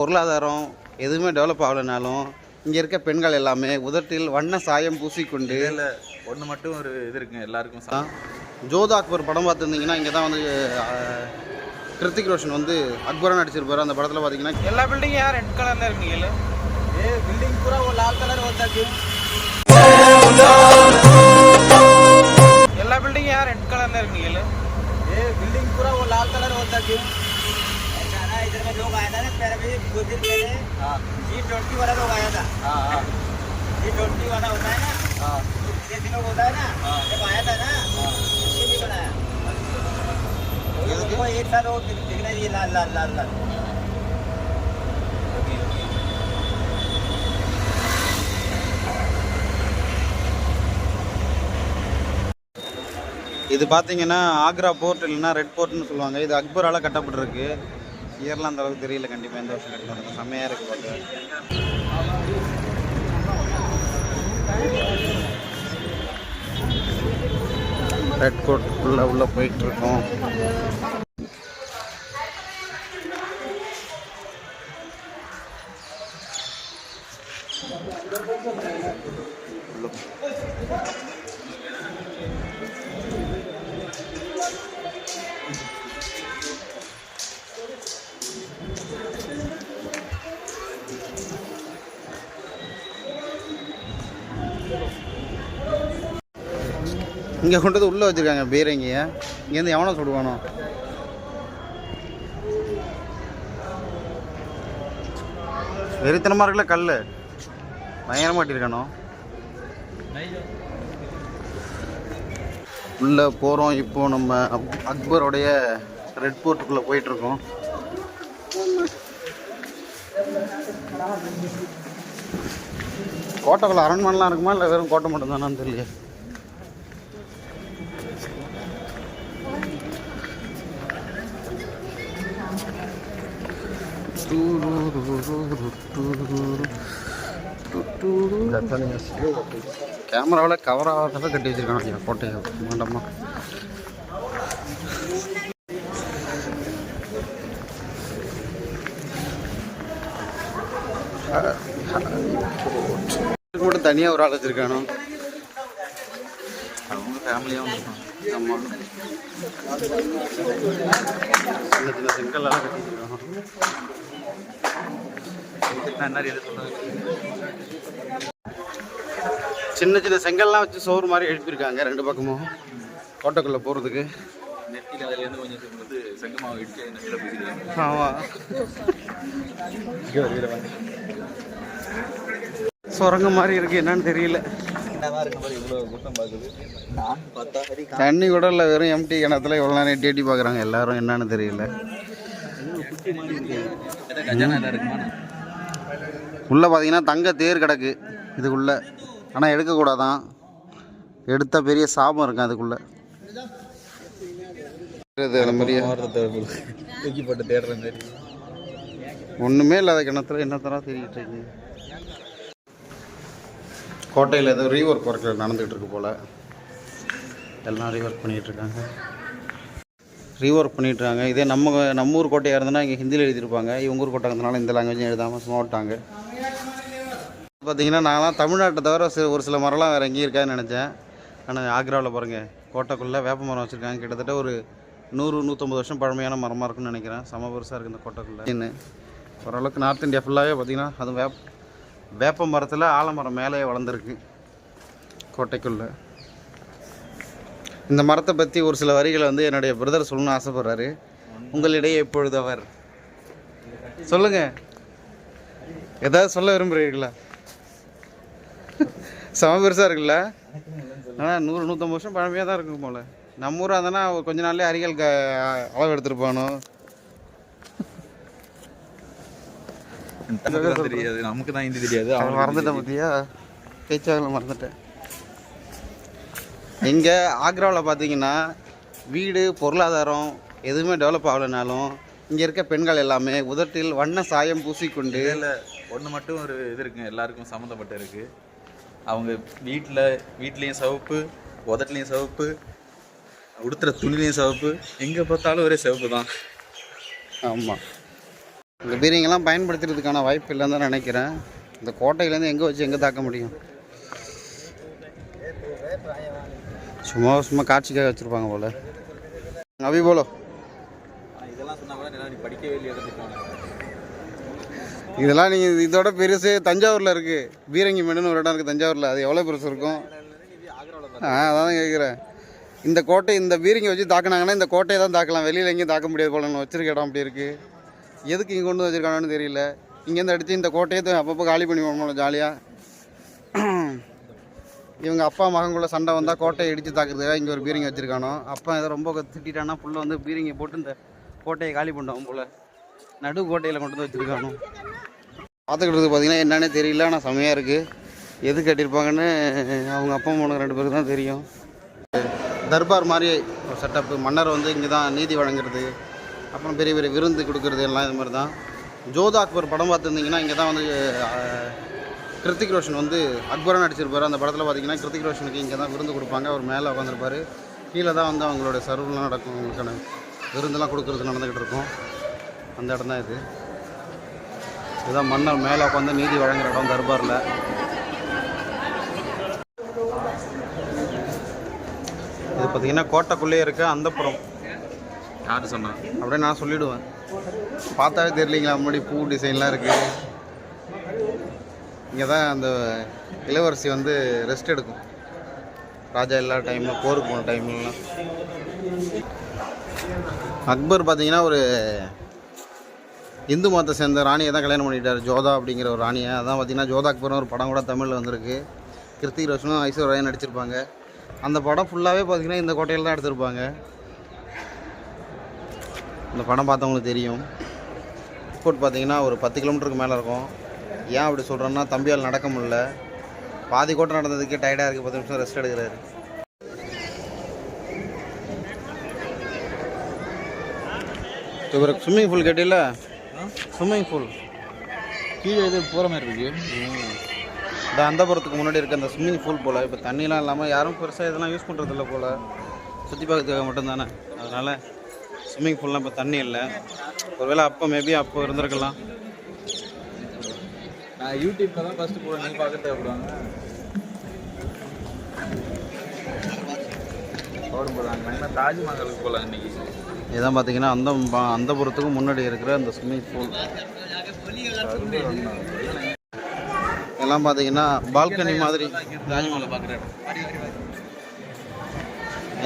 பொருளாதாரம் எதுவுமே டெவலப் ஆகலைனாலும் இங்கே இருக்க பெண்கள் எல்லாமே உதட்டில் வண்ண சாயம் பூசிக்கொண்டு இல்லை ஒன்று மட்டும் ஒரு இது இருக்குங்க எல்லாருக்கும் ஜோதா அக்பர் படம் பார்த்துருந்தீங்கன்னா இங்கே தான் வந்து கிருத்திக் ரோஷன் வந்து அக்பராக நடிச்சிருப்பார். அந்த படத்தில் பார்த்தீங்கன்னா எல்லா பில்டிங்கும் யார் ரெட் கலரில் இருக்குங்க ஏ பில்டிங் பூரா ஒரு லால் கலர் வந்தாச்சு. எல்லா பில்டிங்கும் யார் ரெட் கலரில் இருக்குங்க ஏ பில்டிங் பூரா ஒரு லால் கலர் வந்தாச்சு. लोग आया था ना पहले भी कुछ दिन पहले हाँ जी ट्वेंटी वाला लोग आया था हाँ हाँ जी ट्वेंटी वाला होता है ना हाँ जैसे लोग होता है ना जब आया था ना उसने भी बनाया उनको एक साल वो दिख- दिखना चाहिए लाल लाल लाल लाल இது பார்த்தீங்கன்னா ஆக்ரா போர்ட் இல்லைன்னா ரெட் போர்ட்னு சொல்லுவாங்க இது அக்பரால் கட்டப்பட்டிருக்கு இயர்லாம் அந்த அளவுக்கு தெரியல கண்டிப்பாக இந்த வருஷம் கட்டணும். செம்மையாக இருக்கு பார்க்க ரெட் கோட் உள்ளே உள்ள போயிட்டு இங்கே கொண்டு வந்து உள்ளே வச்சுருக்காங்க பீரங்கிய. இங்கேருந்து எவனோ சுடுவானோ? வெறித்தனமாக இருக்குல்ல கல் பயங்கரமாக மாட்டிருக்கானோ உள்ளே போகிறோம் இப்போ நம்ம அக்பருடைய அக்பரோடைய ரெட் போர்ட்டுக்குள்ளே போயிட்டுருக்கோம். கோட்டைக்குள்ள அரண்மனைலாம் இருக்குமா இல்லை வெறும் கோட்டை மட்டும்தானான்னு தெரியல கேமராவில் கவர் ஆகிறத கட்டி வச்சிருக்காங்க. கோட்டையை மாண்டமா மட்டும் தனியாக ஒரு ஆள் வச்சிருக்கானோ? அவங்க ஃபேமிலியாக வந்துருக்காங்க. ஆமாம் சின்ன சின்ன செங்கல்லாம் கட்டி சின்ன சின்ன செங்கல்லாம் வச்சு சோறு மாதிரி எழுப்பியிருக்காங்க ரெண்டு பக்கமும் கோட்டைக்குள்ளே போகிறதுக்கு நெத்தியில் அதுலேருந்து கொஞ்சம் வந்து செங்கமாவை இடிச்சு ஆமாம் சுரங்கம் மாதிரி இருக்கு என்னன்னு தெரியல. தண்ணி கூட இல்லை வெறும் எம்டி கிணத்துல இவ்வளோ நேரம் எட்டி எட்டி பார்க்குறாங்க. எல்லாரும் என்னன்னு தெரியல குட்டி மாதிரி இருக்கு ஏதோ கஜானா எல்லாம் இருக்குமா உள்ளே பார்த்தீங்கன்னா தங்க தேர் கிடக்கு இதுக்குள்ளே. ஆனால் எடுக்கக்கூடாதான். எடுத்தால் பெரிய சாபம் இருக்கும் அதுக்குள்ளே. அந்த மாதிரியே. தூக்கி போட்டு தேடுற மாதிரி ஒன்றுமே இல்லாத கிணத்துல என்னத்தரா தெரியிட்டு இருக்கு. கோட்டையில் ஏதோ ரீஒர்க் ஒர்க் நடந்துகிட்டு இருக்கு போல். எல்லாம் ரீஒர்க் பண்ணிகிட்டு இருக்காங்க. ரீஒர்க் பண்ணிட்டு இருக்காங்க. இதே நம்ம நம்ம ஊர் கோட்டையாக இருந்தனா இங்கே ஹிந்தியில் எழுதியிருப்பாங்க. இவங்க ஊர் கோட்டை இருந்தனால இந்த லாங்குவேஜும் எழுதாமல் சும்மா விட்டாங்க. பார்த்தீங்கன்னா நான்லாம் தமிழ்நாட்டை தவிர ஒரு சில மரம்லாம் வேறு எங்கேயும் இருக்காதுன்னு நினச்சேன். ஆனால் ஆக்ராவில் பாருங்கள் கோட்டைக்குள்ளே வேப்ப மரம் வச்சுருக்காங்க. கிட்டத்தட்ட ஒரு நூறு நூற்றம்பது வருஷம் பழமையான மரமாக இருக்குன்னு நினைக்கிறேன். செம பெருசாக இருக்குது இந்த கோட்டைக்குள்ளே. என்ன? ஓரளவுக்கு நார்த் இந்தியா ஃபுல்லாகவே பார்த்தீங்கன்னா அது வேப் வேப்ப மரத்தில் ஆலமரம் மேலேயே வளர்ந்துருக்கு கோட்டைக்குள்ளே. இந்த மரத்தை பற்றி ஒரு சில வரிகளை வந்து என்னுடைய பிரதர் சொல்லணும்னு ஆசைப்படுறாரு. உங்களிடையே எப்பொழுது அவர். சொல்லுங்கள் ஏதாவது சொல்ல விரும்புகிறீர்களா செம பெருசாக இருக்குல்ல? ஆனால் நூறு நூற்றம்பது வருஷம் பழமையாக தான் இருக்கும் போல. நம்ம ஊராக இருந்தனா கொஞ்ச நாள்லயே அரிகள் க அளவு எடுத்துருப்பானோ தெரியாது. நமக்கு தான் ஹிந்தி தெரியாது. அவன் மறந்துட்டேன் பார்த்தியா பேச்சாவில் மறந்துட்டேன். இங்கே ஆக்ராவில் பார்த்தீங்கன்னா வீடு பொருளாதாரம் எதுவுமே டெவலப் ஆகலைனாலும் இங்கே இருக்க பெண்கள் எல்லாமே உதட்டில் வண்ண சாயம் பூசிக்கொண்டு இதில் ஒன்று மட்டும் ஒரு இது இருக்குங்க எல்லாருக்கும் சம்மந்தப்பட்டு இருக்கு. அவங்க வீட்டில் வீட்லேயும் சிவப்பு உதட்டுலேயும் சிவப்பு உடுத்துற துணிலையும் சிவப்பு எங்கே பார்த்தாலும் ஒரே சிவப்பு தான். ஆமாம் இந்த பீரிங்கெல்லாம் பயன்படுத்துறதுக்கான வாய்ப்பு இல்லைன்னு தான் நினைக்கிறேன். இந்த கோட்டையிலேருந்து எங்கே வச்சு எங்கே தாக்க முடியும்? சும்மா சும்மா காட்சிக்காக வச்சுருப்பாங்க போல. அபி போலோ. இதெல்லாம் சொன்னா கூட நீ படிக்கவே இல்லையா இதெல்லாம் நீங்கள் இதோட பெருசு தஞ்சாவூரில் இருக்குது பீரங்கி மெடுன்னு ஒரு இடம் இருக்குது தஞ்சாவூரில். அது எவ்வளோ பெருசு இருக்கும்? ஆ அதான் கேட்குறேன் இந்த கோட்டை இந்த பீரங்கி வச்சு தாக்குனாங்கன்னா இந்த கோட்டையை தான் தாக்கலாம். வெளியில் எங்கேயும் தாக்க முடியாது போல. வச்சிருக்க இடம் அப்படி இருக்குது எதுக்கு இங்கே கொண்டு வந்து தெரியல. இங்கேருந்து அடித்து இந்த கோட்டையை அப்பப்போ காலி பண்ணி போகணும் ஜாலியாக இவங்க அப்பா மகங்குள்ள சண்டை வந்தால் கோட்டையை இடித்து தாக்குறதுக்காக இங்கே ஒரு பீரங்கி வச்சுருக்கானோ. அப்பா ஏதோ ரொம்ப திட்டானா புள்ள வந்து பீரங்கி போட்டு இந்த கோட்டையை காலி பண்ணுவோம் போல். நடு கோட்டையில் கொண்டு வந்து வச்சுருக்கானோ. பார்த்துக்கிட்டு பார்த்தீங்கன்னா என்னன்னே தெரியல ஆனால் செமையாக இருக்குது எது கட்டியிருப்பாங்கன்னு அவங்க அப்பா அம்மா ரெண்டு பேருக்கு தான் தெரியும். தர்பார் மாதிரி ஒரு செட்டப்பு மன்னர் வந்து இங்கே தான் நீதி வழங்குறது அப்புறம் பெரிய பெரிய விருந்து கொடுக்குறது எல்லாம் இது மாதிரி தான். ஜோதா அக்பர் படம் பார்த்துருந்தீங்கன்னா இங்கே தான் வந்து கிருத்திக் ரோஷன் வந்து அக்பராக நடிச்சிருப்பார். அந்த படத்தில் பார்த்தீங்கன்னா கிருத்திக் ரோஷனுக்கு இங்கே தான் விருந்து கொடுப்பாங்க. அவர் மேலே உட்காந்துருப்பார் கீழே தான் வந்து அவங்களோட சர்வெலாம் நடக்கும். அவங்களுக்கான விருந்தெல்லாம் கொடுக்குறது நடந்துக்கிட்டு இருக்கும். அந்த இடம் தான் இது. இதுதான் மன்னர் மேலே உட்காந்து நீதி வழங்குற இடம் தர்பாரில். இது பார்த்தீங்கன்னா கோட்டைக்குள்ளேயே இருக்க அந்தப்புறம். யாரு சொன்னா? அப்படியே நான் சொல்லிவிடுவேன் பார்த்தாவே தெரியலீங்களா முன்னாடி பூ டிசைன்லாம் இருக்குது இங்கே தான் அந்த இளவரசி வந்து ரெஸ்ட் எடுக்கும். ராஜா எல்லா டைமில் போருக்கு போன டைம்லலாம் அக்பர் பார்த்தீங்கன்னா ஒரு இந்து மதத்தை சேர்ந்த ராணியை தான் கல்யாணம் பண்ணிட்டார். ஜோதா அப்படிங்கிற ஒரு ராணியை. அதான் பார்த்தீங்கன்னா ஜோதாக்கு அக்பர்னு ஒரு படம் கூட தமிழில் வந்திருக்கு. கிருத்திக் ரோஷனும் ஐஸ்வர்யா நடிச்சிருப்பாங்க. அந்த படம் ஃபுல்லாகவே பார்த்தீங்கன்னா இந்த கோட்டையில் தான் எடுத்திருப்பாங்க. இந்த படம் பார்த்தவங்களுக்கு தெரியும். ஸ்போர்ட் பார்த்தீங்கன்னா ஒரு பத்து கிலோமீட்டருக்கு மேலே இருக்கும். ஏன் அப்படி சொல்கிறேன்னா தம்பியால் நடக்க முடியல. பாதி கோட்டை நடந்ததுக்கே டயர்டாக இருக்குது பத்து நிமிஷம் ரெஸ்ட் எடுக்கிறாரு. இவருக்கு ஸ்விம்மிங் பூல் கேட்டில ஸ்விம்மிங் பூல் கீழே இது போகிற மாதிரி இருக்கு இந்த அந்தபுரத்துக்கு முன்னாடி இருக்க அந்த ஸ்விம்மிங் பூல் போல் இப்போ தண்ணிலாம் இல்லாமல் யாரும் பெருசாக இதெல்லாம் யூஸ் பண்ணுறதில்ல போல். சுற்றி பார்க்கறதுக்காக மட்டும்தானே. அதனால் ஸ்விம்மிங் பூல்லாம் இப்போ தண்ணி இல்லை. ஒருவேளை அப்போ மேபி அப்போ இருந்திருக்கலாம். நான் யூடியூப்ல தான் ஃபர்ஸ்ட் போடுறேன் நீ பார்க்க தேவைப்படுவாங்க. போடும் போடுறாங்க என்ன தாஜ்மஹாலுக்கு போகலாம் இன்னைக்கு. இதான் பார்த்தீங்கன்னா அந்த அந்தபுரத்துக்கு முன்னாடி இருக்கிற அந்த ஸ்விம்மிங் பூல் எல்லாம் பார்த்தீங்கன்னா பால்கனி மாதிரி.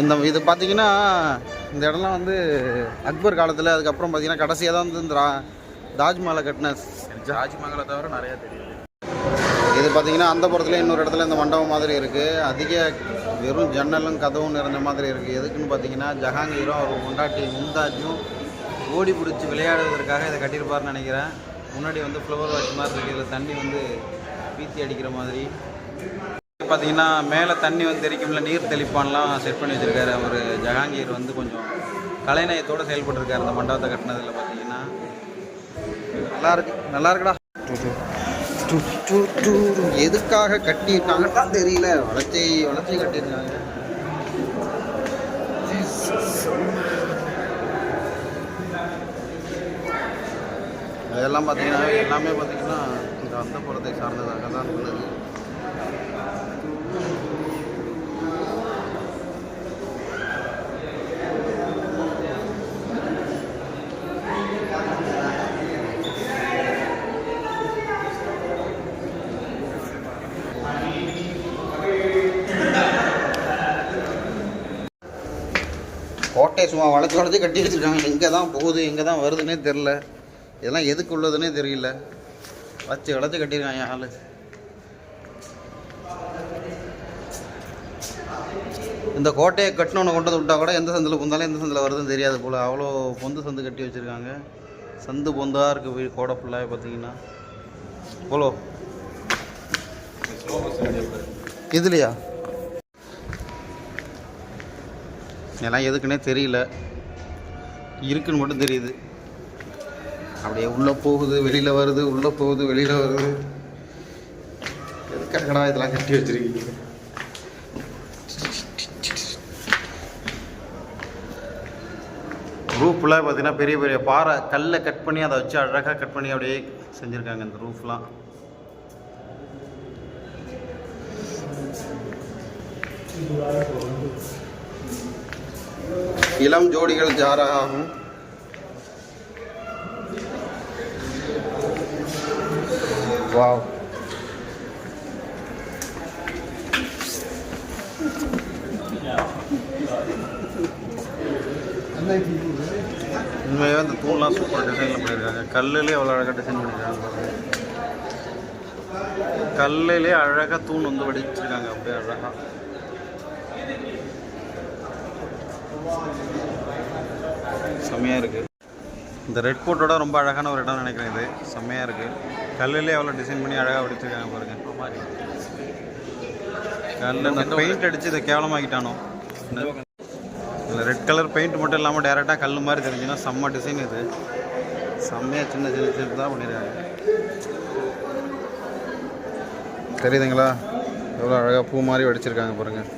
இந்த இது பார்த்தீங்கன்னா இந்த இடம்லாம் வந்து அக்பர் காலத்தில் அதுக்கப்புறம் பார்த்தீங்கன்னா கடைசியாக தான் வந்து இந்த ரா- தாஜ்மஹாலை கட்டின தாஜ்மஹாலை தவிர நிறைய தெரியுது. இது பார்த்தீங்கன்னா அந்த புறத்துல இன்னொரு இடத்துல இந்த மண்டபம் மாதிரி இருக்குது அதிக வெறும் ஜன்னலும் கதவும் நிறைஞ்ச மாதிரி இருக்குது எதுக்குன்னு பார்த்தீங்கன்னா ஜஹாங்கீரும் அவர் முண்டாட்டி மும்தாஜும் ஓடி பிடிச்சி விளையாடுவதற்காக இதை கட்டியிருப்பார்னு நினைக்கிறேன். முன்னாடி வந்து ஃப்ளவர் வாஷ் மாதிரி இருக்குது இதில் தண்ணி வந்து பீத்தி அடிக்கிற மாதிரி. பார்த்தீங்கன்னா மேலே தண்ணி வந்து தெரிக்கும்ல நீர் தெளிப்பான்லாம் செட் பண்ணி வச்சுருக்காரு அவர். ஜஹாங்கீர் வந்து கொஞ்சம் கலைநயத்தோடு செயல்பட்டுருக்காரு. அந்த மண்டபத்தை கட்டினதில் பார்த்தீங்கன்னா. நல்லா இருக்கு. நல்லா இருக்குடா. எதுக்காக கட்டியிருக்காங்கன்னு தெரியல. வளர்ச்சி வளர்ச்சி கட்டியிருக்காங்க. அதெல்லாம் பார்த்தீங்கன்னா எல்லாமே பார்த்தீங்கன்னா இந்த அந்த புறத்தை சார்ந்ததாக தான் உள்ளது கோட்டையை சும்மா வளைச்சு வளைச்சு கட்டி வச்சுருக்காங்க. எங்கே தான் போகுது எங்கே தான் வருதுன்னே தெரில இதெல்லாம் எதுக்கு உள்ளதுன்னே தெரியல. வச்சு வளைச்சு கட்டியிருக்காங்க ஆள். இந்த கோட்டையை கட்டினவனை கொண்டு வந்து விட்டா கூட எந்த சந்தில் புந்தாலும் எந்த சந்தில் வருதுன்னு தெரியாது போல். அவ்வளோ பொந்து சந்து கட்டி வச்சுருக்காங்க. சந்து பொந்தாக இருக்குது வீடு கோடை ஃபுல்லாக பார்த்தீங்கன்னா போலோ. இதுலையா? இதெல்லாம் எதுக்குன்னே தெரியல. இருக்குன்னு மட்டும் தெரியுது. அப்படியே உள்ளே போகுது வெளியில் வருது உள்ளே போகுது வெளியில் வருது. எதுக்காகடா இதெல்லாம் கட்டி வச்சுருக்கீங்க? ரூஃப்லாம் பார்த்தீங்கன்னா பெரிய பெரிய பாறை கல்லை கட் பண்ணி அதை வச்சு அழகாக கட் பண்ணி அப்படியே செஞ்சுருக்காங்க இந்த ரூஃப்லாம் இளம் ஜோடிகள் ஜாராக ஆகும் வாவ். உண்மையாகவே அந்த தூண்லாம் சூப்பர் டிசைனில் பண்ணியிருக்காங்க. கல்லுலேயே அவ்வளோ அழகாக டிசைன் பண்ணியிருக்காங்க பாருங்க. கல்லுலே அழகாக தூண் வந்து வடிச்சிருக்காங்க. அப்படியே அழகாக செம்மையாக இருக்குது இந்த ரெட் கோட்டோட ரொம்ப அழகான ஒரு இடம் நினைக்கிறேன் இது. செம்மையாக இருக்குது கல்லுலேயே அவ்வளோ டிசைன் பண்ணி அழகாக வடிச்சிருக்காங்க பாருங்க. கல்லில் இந்த பெயிண்ட் அடித்து இதை கேவலமாக்கிட்டானோ. இந்த ரெட் கலர் பெயிண்ட் மட்டும் இல்லாமல் டேரெக்டாக கல் மாதிரி தெரிஞ்சுன்னா செம்ம டிசைன் இது. செம்மையாக சின்ன சின்ன சின்ன தான் பண்ணியிருக்காங்க தெரியுதுங்களா? எவ்வளோ அழகாக பூ மாதிரி வடிச்சிருக்காங்க பாருங்கள்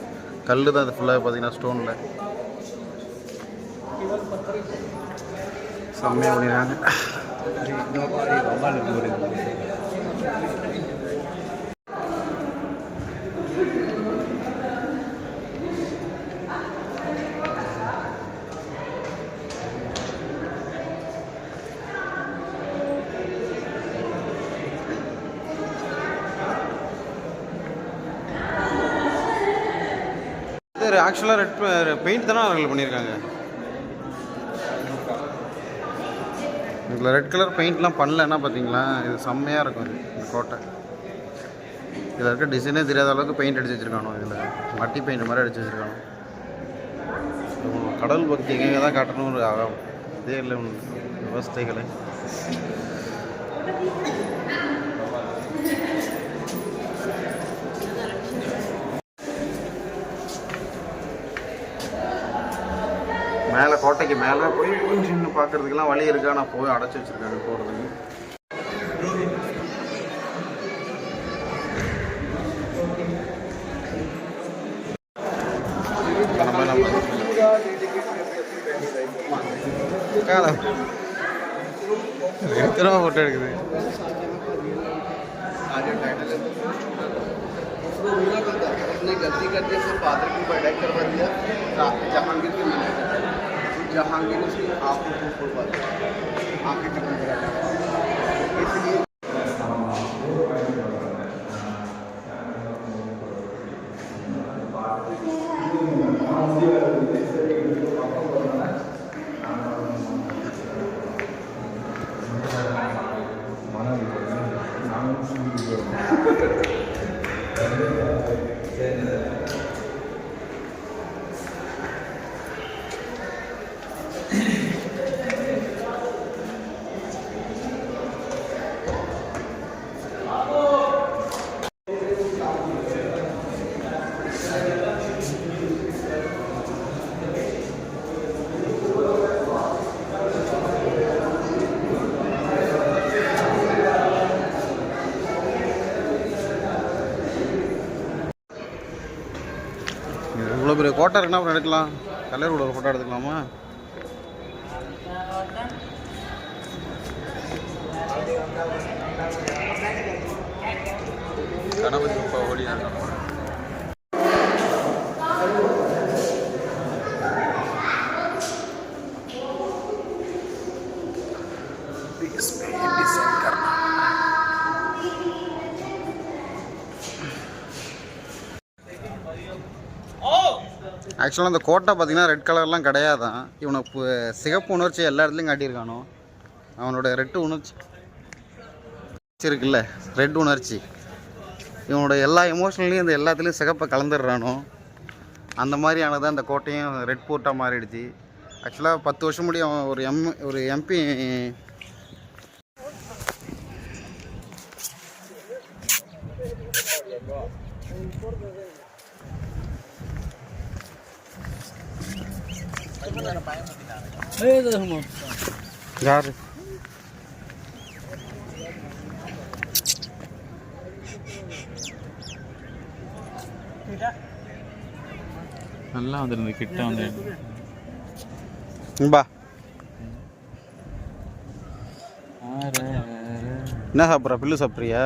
கல் தான் அது ஃபுல்லாக பார்த்தீங்கன்னா ஸ்டோனில் செம்மையாக ஓடினாங்க. ஆக்சுவலாக ரெட் பெயிண்ட் தானே அவர்கள் பண்ணியிருக்காங்க? இதில் ரெட் கலர் பெயிண்ட்லாம் பண்ணலன்னா பார்த்தீங்களா இது செம்மையாக இருக்கும் இந்த கோட்டை இதில் இருக்க டிசைனே தெரியாத அளவுக்கு பெயிண்ட் அடிச்சு வச்சுருக்கானோ இதில். மட்டி பெயிண்ட் மாதிரி அடிச்சு வச்சுருக்கானோ கடல் பக்தி எங்கே தான் காட்டணும் ஒரு இதே இல்லை விவசாயிகளை. மேலே கோட்டைக்கு மேலே போய் நின்று பார்க்கறதுக்கெல்லாம் வழி இருக்கா நான் போய் அடைச்சி வச்சிருக்காங்க போகிறதுக்கு நம்ம நம்ம ஃபோட்டோ எடுக்குது मैंने जहांगीर ने उसकी आंखों को फोड़वा दिया आंखें कटने लगा इसलिए ஃபோட்டோ இருக்குன்னா அப்புறம் எடுக்கலாம். கல்லூர் கூட ஒரு ஃபோட்டோ எடுத்துக்கலாமா? கணபதி ஓடி இருக்காங்க ஆக்சுவலாக அந்த கோட்டை பார்த்தீங்கன்னா ரெட் கலர்லாம் கிடையாதான். இவனுக்கு சிகப்பு உணர்ச்சி எல்லா இடத்துலையும் காட்டியிருக்கானோ? அவனோட ரெட்டு உணர்ச்சி இருக்குல்ல ரெட் உணர்ச்சி. இவனோட எல்லா எமோஷனலையும் இந்த எல்லாத்துலேயும் சிகப்பை கலந்துடுறானோ? அந்த மாதிரியானதான் அந்த கோட்டையும் ரெட் போட்டாக மாறிடுச்சு. ஆக்சுவலாக பத்து வருஷம் முடி அவன் ஒரு எம் ஒரு எம்பி யாரு? நல்லா வந்துருந்து கிட்ட வந்து பா என்ன சாப்பிட்ற? பில்லு சாப்பிட்றியா?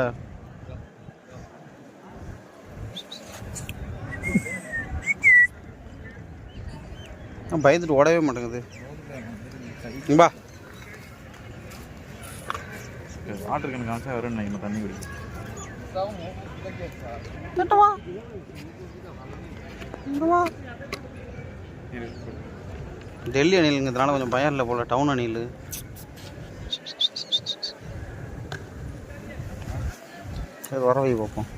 பயந்துட்டு ஓடவே மாட்டேங்குது. வா வாட்டர் கணக்கு காமிச்சா வரும் நினைக்கிறேன் தண்ணி குடிக்கும் டெல்லி அணிலுங்கிறதுனால கொஞ்சம் பயம் இல்லை போல டவுன் அணில். சரி வர வை பார்ப்போம்.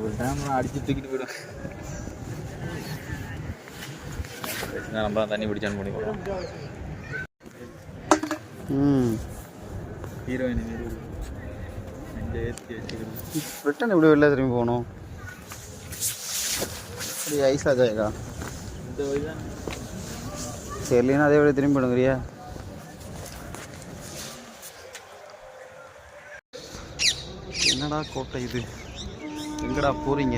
ஒரு டைம் அடிச்சு தூக்கிட்டு போயிடும் நம்ம தான் தண்ணி குடிச்சான்னு முடியும் ம். ஹீரோயின் ரிட்டன் எப்படி வெளில திரும்பி போகணும். அப்படி ஐஸா ஜாயகா இந்த வழி தான். சரி இல்லைன்னா அதே வழி திரும்பி போடுங்கிறியா என்னடா கோட்டை இது? எங்கடா போறீங்க?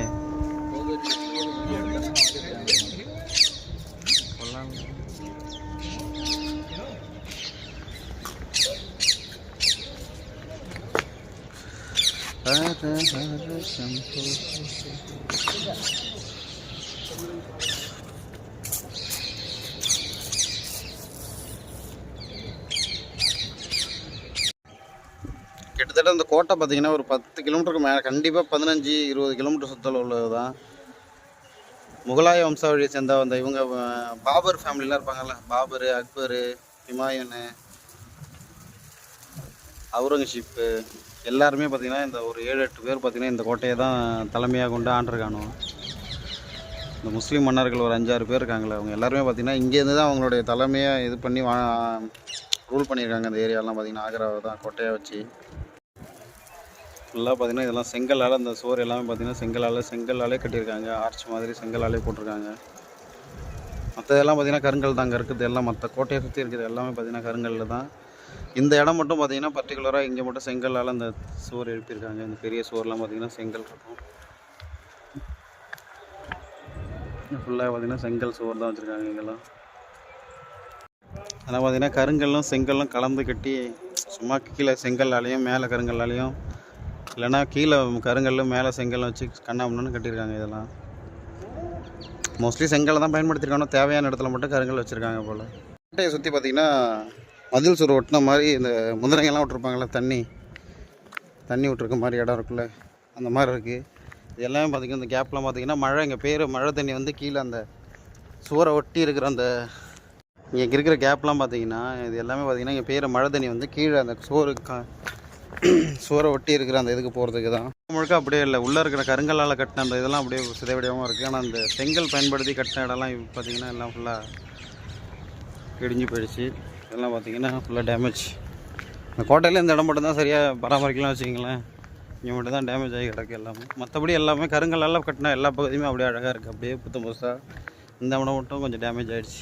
கிட்டத்தட்ட இந்த கோட்டை பார்த்தீங்கன்னா ஒரு பத்து கிலோமீட்டருக்கு மேலே கண்டிப்பாக பதினஞ்சு இருபது கிலோமீட்டர் சுற்றளவு உள்ளது தான் முகலாய வம்சாவழியை சேர்ந்த அந்த இவங்க பாபர் ஃபேமிலிலாம் இருப்பாங்கல்ல பாபர் அக்பர் ஹிமாயூனு அவுரங்கசீப்பு எல்லாருமே பார்த்தீங்கன்னா இந்த ஒரு ஏழு எட்டு பேர் பார்த்தீங்கன்னா இந்த கோட்டையை தான் தலைமையாக கொண்டு ஆண்டிருக்கானோ இந்த முஸ்லீம் மன்னர்கள் ஒரு அஞ்சாறு பேர் இருக்காங்களே அவங்க எல்லாருமே பார்த்தீங்கன்னா இங்கேருந்து தான் அவங்களுடைய தலைமையாக இது பண்ணி வா ரூல் பண்ணியிருக்காங்க. இந்த ஏரியாலாம் பார்த்திங்கன்னா ஆக்ராவை தான் கோட்டையாக வச்சு. ஃபுல்லாக பார்த்தீங்கன்னா இதெல்லாம் செங்கலால் அந்த சுவர் எல்லாமே பார்த்தீங்கன்னா செங்கலால் செங்கலாலே கட்டியிருக்காங்க. ஆர்ச் மாதிரி செங்கலாலே போட்டிருக்காங்க. மற்றதெல்லாம் பார்த்தீங்கன்னா கருங்கல் தாங்க இருக்குது எல்லாம் மற்ற கோட்டையை சுற்றி இருக்கிறது எல்லாமே பார்த்தீங்கன்னா கருங்கல்ல தான். இந்த இடம் மட்டும் பார்த்தீங்கன்னா பர்டிகுலராக இங்கே மட்டும் செங்கலால் அந்த சுவர் எழுப்பியிருக்காங்க. இந்த பெரிய சுவர்லாம் பார்த்தீங்கன்னா செங்கல் இருக்கும். ஃபுல்லாக பார்த்தீங்கன்னா செங்கல் சுவர் தான் வச்சுருக்காங்க இங்கெல்லாம். ஆனால் பார்த்தீங்கன்னா கருங்கல்லும் செங்கல்லும் கலந்து கட்டி சும்மா கீழே செங்கல்லாலையும் மேலே கருங்கல்லாலையும் இல்லைன்னா கீழே கருங்கல்லும் மேலே செங்கல்லும் வச்சு கண்ணாமண்ணு கட்டியிருக்காங்க இதெல்லாம். மோஸ்ட்லி செங்கலை தான் பயன்படுத்தியிருக்காங்க. தேவையான இடத்துல மட்டும் கருங்கல் வச்சுருக்காங்க போல். கோட்டையை சுற்றி பார்த்தீங்கன்னா மதில் சுவர் ஒட்டின மாதிரி இந்த முந்திரங்கள்லாம் விட்ருப்பாங்கள்ல தண்ணி. தண்ணி விட்ருக்க மாதிரி இடம் இருக்குல்ல அந்த மாதிரி இருக்குது இது எல்லாமே பார்த்திங்கன்னா இந்த கேப்லாம் பார்த்திங்கன்னா மழை இங்கே பேர் மழை தண்ணி வந்து கீழே அந்த சுவரை ஒட்டி இருக்கிற அந்த இங்கே இருக்கிற கேப்லாம் பார்த்தீங்கன்னா இது எல்லாமே பார்த்திங்கன்னா இங்கே பேர் மழை தண்ணி வந்து கீழே அந்த சோறு கா ஒட்டி இருக்கிற அந்த இதுக்கு போகிறதுக்கு தான். முழுக்க அப்படியே இல்லை உள்ளே இருக்கிற கருங்கல்லால் கட்டின அந்த இதெல்லாம் அப்படியே சிதைவடியாமல் இருக்குது ஆனால் அந்த செங்கல் பயன்படுத்தி கட்டின இடம்லாம் பார்த்திங்கன்னா எல்லாம் ஃபுல்லாக இடிஞ்சு போயிடுச்சு. இதெல்லாம் பார்த்தீங்கன்னா ஃபுல்லாக டேமேஜ் இந்த கோட்டையில் இந்த இடம் மட்டும் தான் சரியாக பராமரிக்கலாம் வச்சுக்கிங்களேன். இங்கே மட்டும் தான் டேமேஜ் ஆகி கிடக்கு எல்லாமே. மற்றபடி எல்லாமே கருங்கல்லால் கட்டின எல்லா பகுதியுமே அப்படியே அழகாக இருக்குது அப்படியே புத்தம் புதுசாக இந்த இடம் மட்டும் கொஞ்சம் டேமேஜ் ஆகிடுச்சு